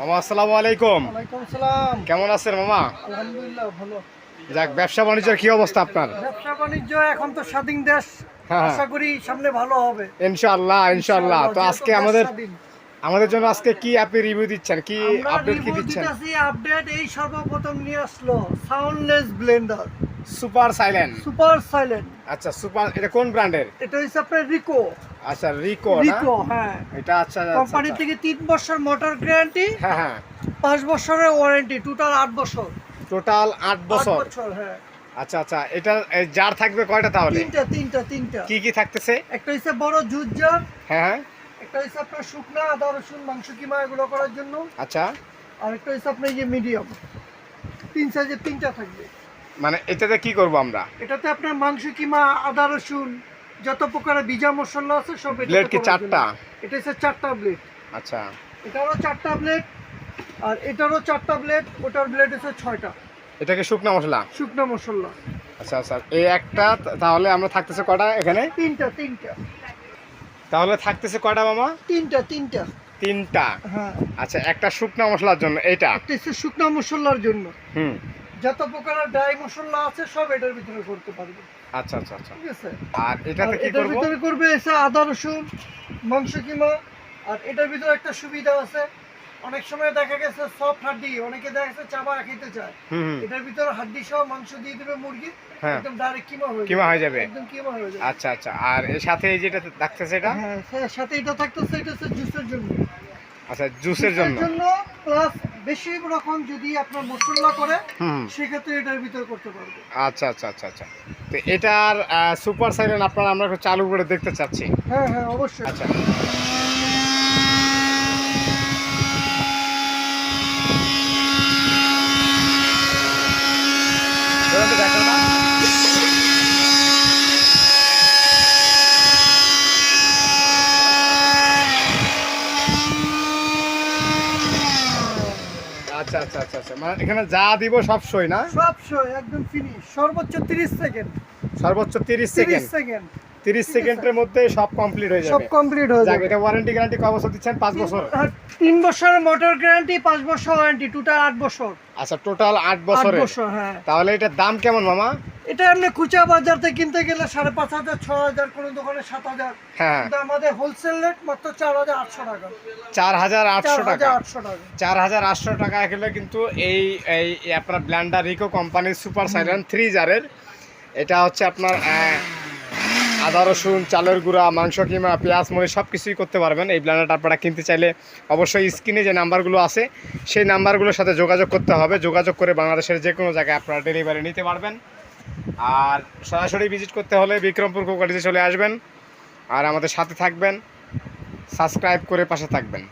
মামা আসসালামু আলাইকুম। সালাম। কেমন আছেন মামা? আলহামদুলিল্লাহ ভালো। যাক ব্যবসা বাণিজ্যের কি অবস্থা আপনার? ব্যবসা বাণিজ্য এখন তো স্বাধীন দেশ। হ্যাঁ। আশা করি সামনে ভালো হবে। ইনশাআল্লাহ ইনশাআল্লাহ। তো আজকে আমাদের আমাদের জন্য আজকে কি আপনি রিভিউ দিচ্ছেন? কি আপডেট কি দিচ্ছেন? আপডেট এই সর্বপ্রথম নিয়ে আসলো soundless blender super silent. Super silent. আচ্ছা সুপার এটা কোন ব্র্যান্ডের? এটা হচ্ছে আপনার রিকো। আচ্ছা রিকো না? রিকো হ্যাঁ। এটা আচ্ছা আচ্ছা, কোম্পানি আচ্ছা। থেকে তিন বছর মোটর গ্যারান্টি হ্যাঁ হ্যাঁ। পাঁচ বছরের ওয়ারেন্টি টোটাল আট বছর। টোটাল আট আট বছর? বছর হ্যাঁ। আচ্ছা আচ্ছা এটা জার থাকবে কয়টা তাহলে? তিনটা তিনটা তিনটা। কি কি থাকতেছে? একটা হচ্ছে বড় জুট জার হ্যাঁ হ্যাঁ। একটা হচ্ছে আপনার শুকনা আদা রসুন মাংস কিমা এগুলো করার জন্য। আচ্ছা। আর একটা হচ্ছে আপনার যে মিডিয়াম তিন সাইজের তিনটা থাকবে। মানে এটাতে কি করব আমরা? এটাতে আপনার মাংস কিমা আদা রসুন যত প্রকারের বিজা মশলা আছে সব ব্লেড কি চারটা? এটা হচ্ছে চারটা ব্লেড আচ্ছা। এটারও চারটা ব্লেড আর এটারও চারটা ব্লেড ওটার ব্লেড হচ্ছে ছয়টা। এটা কি শুকনা মশলা? শুকনো মশলা। আচ্ছা আচ্ছা। এই একটা তাহলে আমরা থাকতেছে কটা এখানে? তিনটা তিনটা। তাহলে থাকতেছে কটা মামা? তিনটা তিনটা। তিনটা। হ্যাঁ। আচ্ছা একটা শুকনা মশলার জন্য এটা একটা শুকনো মশলার জন্য। হুম। যত প্রকারের ড্রাই মশলা আছে সব এটার ভিতরে করতে পারবে। আচ্ছা আচ্ছা আচ্ছা। ঠিক আছে? আর এটাতে কি এটার ভিতরে করবে এসে আদা রসুন মাংস কিমা। আর এটার ভিতরে একটা সুবিধা আছে। অনেক সময় দেখা গেছে সফট হাড্ডি অনেকে দেখা গেছে চাবা খেতে চায়। এটার ভিতরে হাড্ডি সহ মাংস দিয়ে দিবে মুরগি হ্যাঁ। একদম ডাইরেক্ট কিমা হয়ে কিমা হয়ে যাবে? একদম কিমা হয়ে যাবে। আচ্ছা আচ্ছা। আর এর সাথে এই যেটা থাকতেছে এটা? হ্যাঁ সাথে এটা থাকতেছে এটা হচ্ছে জুসের জন্য। আচ্ছা জুসের জন্য। প্লাস বেশি রকম যদি আপনার মশলা করে সেক্ষেত্রে এটার ভিতরে করতে পারবে। আচ্ছা আচ্ছা আচ্ছা আচ্ছা। তো এটার সুপার সাইলেন্ট আপনারা আমরা চালু করে দেখতে চাচ্ছি। হ্যাঁ হ্যাঁ অবশ্যই। আচ্ছা বলুন তো দেখো না। আচ্ছা আচ্ছা আচ্ছা আচ্ছা। মানে এখানে যা দিব সব সই না? সব সই একদম ফিনিশ সর্বোচ্চ 30 সেকেন্ড সর্বোচ্চ তিরিশ সেকেন্ড 30 সেকেন্ড তিরিশ সেকেন্ডের মধ্যে সব কমপ্লিট হয়ে সব কমপ্লিট হয়ে যাবে। এটা ওয়ারেন্টি গ্যারান্টি ক বছর দিচ্ছেন? পাঁচ বছর আর তিন বছরের মোটর গ্যারান্টি পাঁচ বছর ওয়ারেন্টি টোটাল আট বছর। আচ্ছা টোটাল আট আট বছরের। বছর হ্যাঁ। তাহলে এটার দাম কেমন মামা? এটা খুচা বাজার থেকে কিনতে গেলে সাড়ে পাঁচ হাজার ছ হাজার কোনো দোকানে হাজার। হ্যাঁ। কিন্তু আমাদের হোলসেল রেট মাত্র চার হাজার আটশো টাকা। চার হাজার চার আটশো টাকা। হাজার আটশো টাকা গেলে কিন্তু এই এই আপনার ব্ল্যান্ডার রিকো কোম্পানির সুপার সাইলেন্ট থ্রি জারের। এটা হচ্ছে আপনার আদা, রসুন, চালের গুঁড়া, মাংস কিমা, পেঁয়াজ মরি সব কিছুই করতে পারবেন। এই প্ল্যানারটা আপনারা কিনতে চাইলে অবশ্যই স্ক্রিনে যে নাম্বারগুলো আছে, সেই নাম্বারগুলোর সাথে যোগাযোগ করতে হবে। যোগাযোগ করে বাংলাদেশের যে কোনো জায়গায় আপনারা ডেলিভারি নিতে পারবেন। আর সরাসরি ভিজিট করতে হলে বিক্রমপুর কোকাটিতে চলে আসবেন। আর আমাদের সাথে থাকবেন। সাবস্ক্রাইব করে পাশে থাকবেন।